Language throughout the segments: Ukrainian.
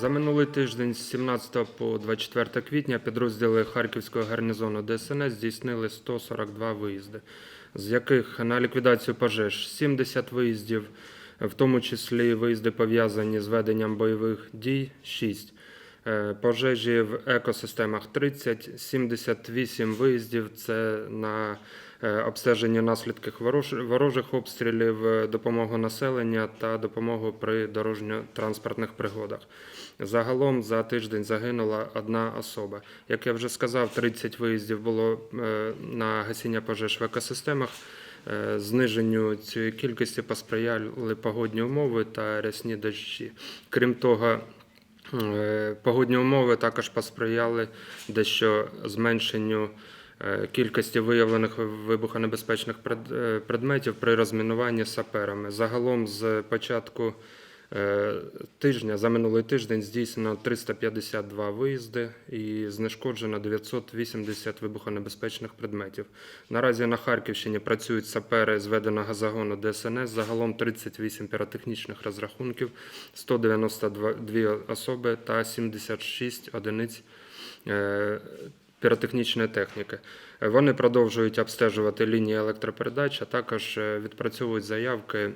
За минулий тиждень з 17 по 24 квітня підрозділи Харківського гарнізону ДСНС здійснили 142 виїзди, з яких на ліквідацію пожеж 70 виїздів, в тому числі виїзди пов'язані з веденням бойових дій 6. Е, Пожежі в екосистемах 30, 78 виїздів це на обстеження наслідків ворожих обстрілів, е, допомогу населення та допомогу при дорожньо-транспортних пригодах. Загалом за тиждень загинула одна особа. Як я вже сказав, 30 виїздів було е, на гасіння пожеж в екосистемах. Е, Зниженню цієї кількості посприяли погодні умови та рясні дощі. Крім того, Е, Погодні умови також посприяли дещо зменшенню е, кількості виявлених вибухонебезпечних е, предметів при розмінуванні саперами. Загалом з початку е, тижня, за минулий тиждень, здійснено 352 виїзди і знешкоджено 980 вибухонебезпечних предметів. Наразі на Харківщині працюють сапери зведеного загону ДСНС. Загалом 38 піротехнічних розрахунків, 192 особи та 76 одиниць е, піротехнічної техніки. Е, Вони продовжують обстежувати лінії електропередач, а також е, відпрацьовують заявки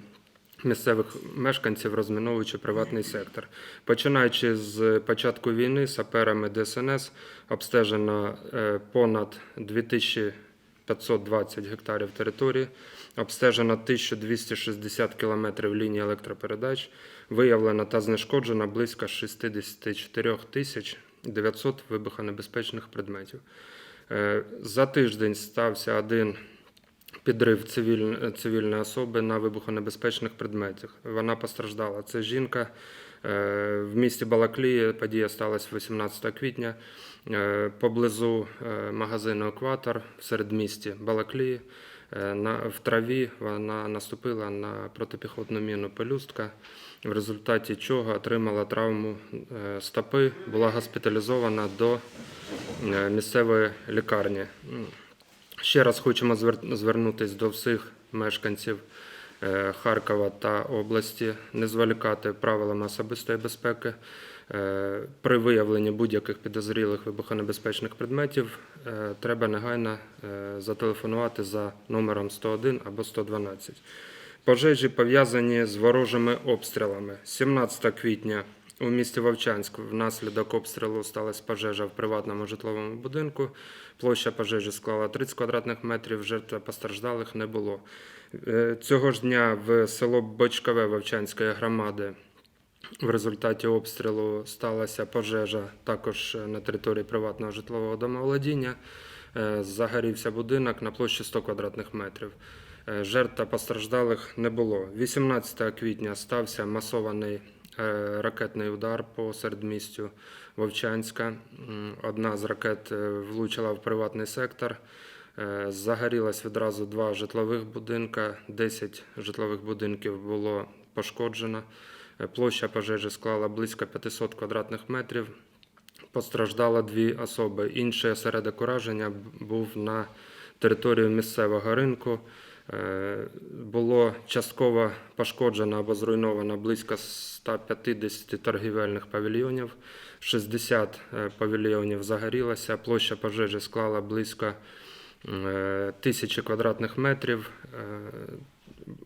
місцевих мешканців, розміновуючи приватний сектор. Починаючи з початку війни, саперами ДСНС обстежено е, понад 2520 гектарів території, обстежено 1260 кілометрів лінії електропередач, виявлено та знешкоджено близько 64 тисяч 900 вибухонебезпечних предметів. Е, За тиждень стався один підрив цивіль- цивільної особи на вибухонебезпечних предметах. Вона постраждала. Це жінка е, в місті Балаклії. Подія сталася 18 квітня поблизу е, магазину Екватор в середмісті Балаклії. Е, в траві вона наступила на протипіхотну міну пелюстка, в результаті чого отримала травму е, стопи, була госпіталізована до е, місцевої лікарні. Ще раз хочемо звернутися до всіх мешканців е, Харкова та області, не зволікати правилами особистої безпеки. Е, При виявленні будь-яких підозрілих вибухонебезпечних предметів е, треба негайно е, зателефонувати за номером 101 або 112. Пожежі пов'язані з ворожими обстрілами. 17 квітня у місті Вовчанськ внаслідок обстрілу сталася пожежа в приватному житловому будинку. Площа пожежі склала 30 квадратних метрів, жертв постраждалих не було. Цього ж дня в село Бочкове Вовчанської громади в результаті обстрілу сталася пожежа також на території приватного житлового домоволодіння. Е, Загорівся будинок на площі 100 квадратних метрів. Е, Жертв та постраждалих не було. 18 квітня стався масований е, ракетний удар по середмістю Вовчанська. Одна з ракет влучила в приватний сектор. Загорілось відразу два житлових будинка, 10 житлових будинків було пошкоджено. Е, Площа пожежі склала близько 500 квадратних метрів. Постраждало дві особи. Інший осередок ураження був на території місцевого ринку. Е, Було частково пошкоджено або зруйновано близько 150 торгівельних павільйонів, 60 е, павільйонів загорілося, площа пожежі склала близько тисячі квадратних метрів.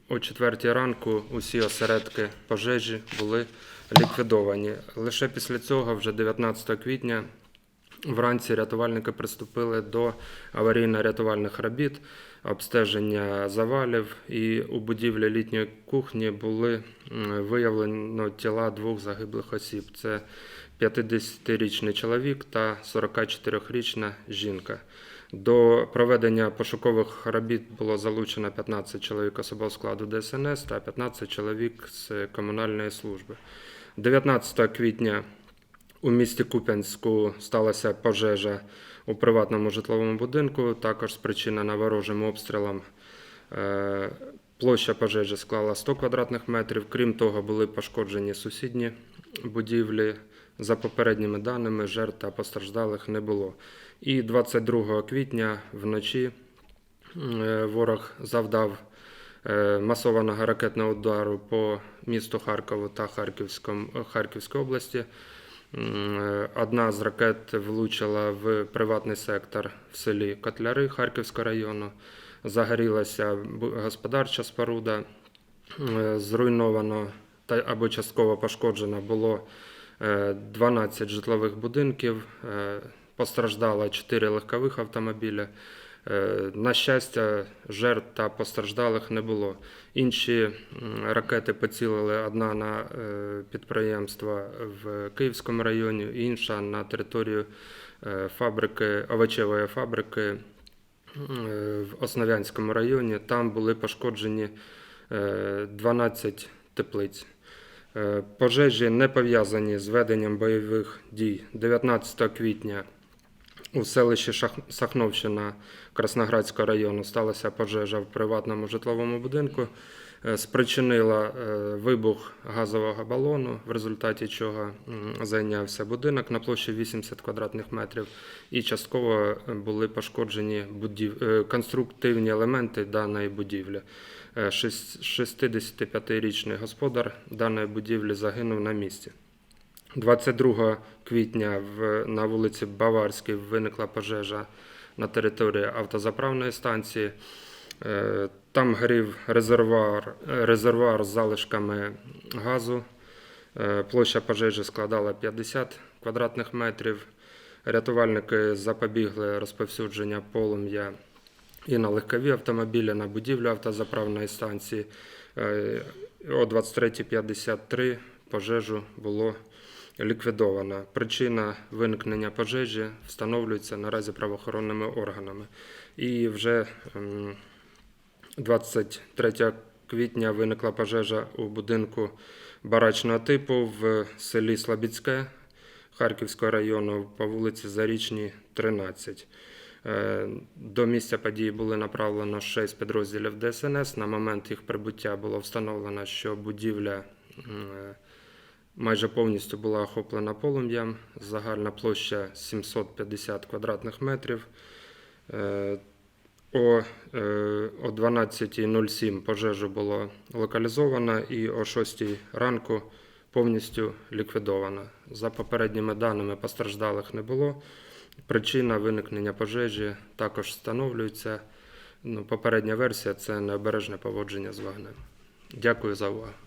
О 4 ранку усі осередки пожежі були ліквідовані. Лише після цього, вже 19 квітня, вранці рятувальники приступили до аварійно-рятувальних робіт, обстеження завалів, і у будівлі літньої кухні були виявлено тіла двох загиблих осіб. Це 50-річний чоловік та 44-річна жінка. До проведення пошукових робіт було залучено 15 чоловік особового складу ДСНС та 15 чоловік з комунальної служби. 19 квітня у місті Куп'янську сталася пожежа у приватному житловому будинку, також спричинена ворожим обстрілом. Е, Площа пожежі склала 100 квадратних метрів. Крім того, були пошкоджені сусідні будівлі. За попередніми даними, жертв та постраждалих не було. І 22 квітня вночі е, ворог завдав е, масованого ракетного удару по місту Харкову та Харківській області. Е, Одна з ракет влучила в приватний сектор в селі Котляри Харківського району. Загорілася господарча споруда. Зруйновано та або частково пошкоджено було 12 житлових будинків. е, Постраждало 4 легкових автомобіля. Е, На щастя, жертв та постраждалих не було. Інші ракети поцілили одна на е, підприємство в Київському районі, інша на територію е, фабрики, овочевої фабрики е, в Основ'янському районі. Там були пошкоджені е, 12 теплиць. Е, Пожежі не пов'язані з веденням бойових дій 19 квітня. У селищі Сахновщина Красноградського району сталася пожежа в приватному житловому будинку. Е, Спричинила е, вибух газового балону, в результаті чого зайнявся будинок на площі 80 квадратних метрів, і частково е, були пошкоджені будів... конструктивні елементи даної будівлі. Е, 65-річний господар даної будівлі загинув на місці. 22 квітня на вулиці Баварській виникла пожежа на території автозаправної станції. Там горів резервуар, резервуар з залишками газу. Е, Площа пожежі складала 50 квадратних метрів. Рятувальники запобігли розповсюдження полум'я і на легкові автомобілі, на будівлю автозаправної станції. Е, О 23.53 пожежу було ліквідовано. Причина виникнення пожежі встановлюється наразі правоохоронними органами. І вже 23 квітня виникла пожежа у будинку барачного типу в селі Слобідське Харківського району по вулиці Зарічній, 13. Е, До місця події були направлено 6 підрозділів ДСНС. На момент їх прибуття було встановлено, що будівля е, майже повністю була охоплена полум'ям. Загальна площа 750 квадратних метрів. Е, О, е, о 12.07 пожежа була локалізована і о 6 ранку повністю ліквідована. За попередніми даними постраждалих не було. Причина виникнення пожежі також встановлюється. Ну, попередня версія це необережне поводження з вогнем. Дякую за увагу.